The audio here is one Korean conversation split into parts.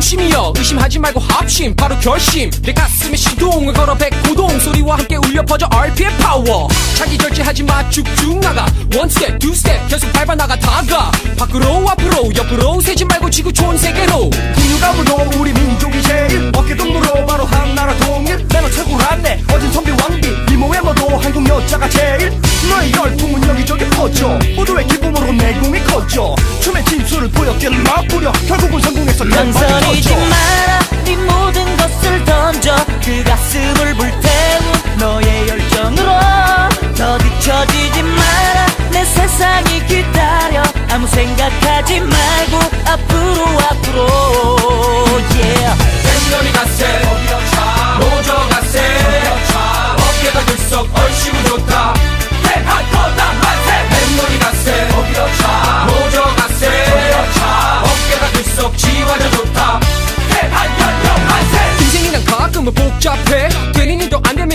합심이여. 의심하지 말고 합심. 바로 결심. 내 가슴에 시동을 걸어 백고동 소리와 함께 울려 퍼져 RPM 파워 자기 절제하지 마. 쭉쭉 나가. 원 스텝 두 스텝 계속 밟아 나가 다가. 밖으로 앞으로 옆으로 새지 말고 지구 촌 세계로. 국유감으로 우리 민족이 제일 어깨동무로 바로 한나라 통일. 내가 최고란네. 어진 선비 왕비. 이모의 모도 한국 여자가 제일. 너의 열풍은 여기저기 퍼져. 모두의 기쁨으로 내공이 커져. 춤의 진수를 보였길 맛부려. 결국은 성공해서 망설이지. 마라. 네 모든 것을 던져. 그 가슴을 불태운 너의 열정으로 더 뒤처지지 마라. 내 세상이 기다려. 아무 생각하지 말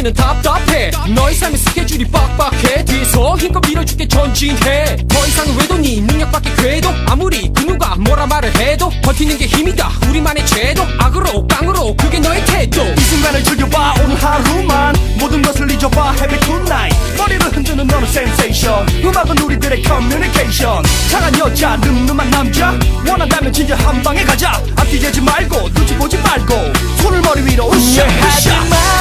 되면은 답답해. 너의 삶의 스케줄이 빡빡해. 뒤에서 힘껏 밀어줄게 전진해. 더 이상은 왜도 네 능력밖에 궤도. 아무리 그 누가 뭐라 말을 해도 버티는 게 힘이다. 우리만의 제도. 악으로 깡으로 그게 너의 태도. 이 순간을 즐겨봐 오늘 하루만. 모든 것을 잊어봐 Happy tonight 머리를 흔드는 너는 센세이션 음악은 우리들의 커뮤니케이션 착한 여자 늠름한 남자. 원한다면 진짜 한 방에 가자. 앞뒤 재지 말고 눈치 보지 말고. 손을 머리 위로 으쌰 으쌰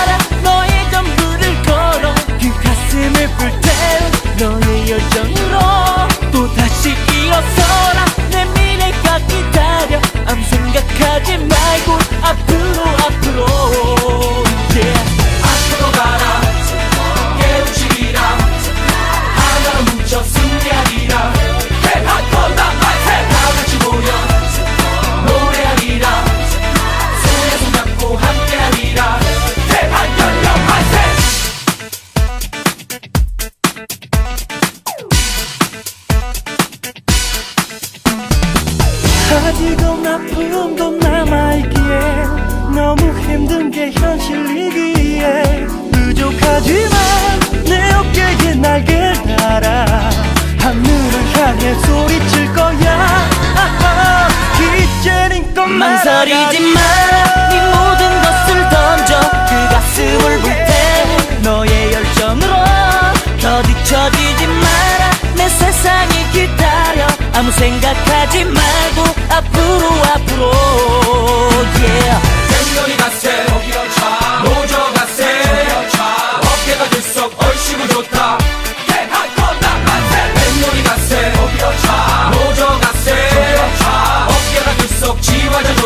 아직은 아픔도 남아있기에 너무 힘든 게 현실이기에 부족하지만 내 어깨에 날개를 달아 하늘을 향해 소리칠 거야. 아하, 이제는 건 망설이지 마라 네 모든 것을 던져 그 가슴을 불태운 너의 열정으로 더 뒤처지지 마라. 내 세상이 기다려 아무 생각하지 말고 앞으로 앞으로 yeah. 생년이 갓세 거기여차. 노저 갓세. 저기여차 어깨가 들썩 얼씨구 좋다. 지와저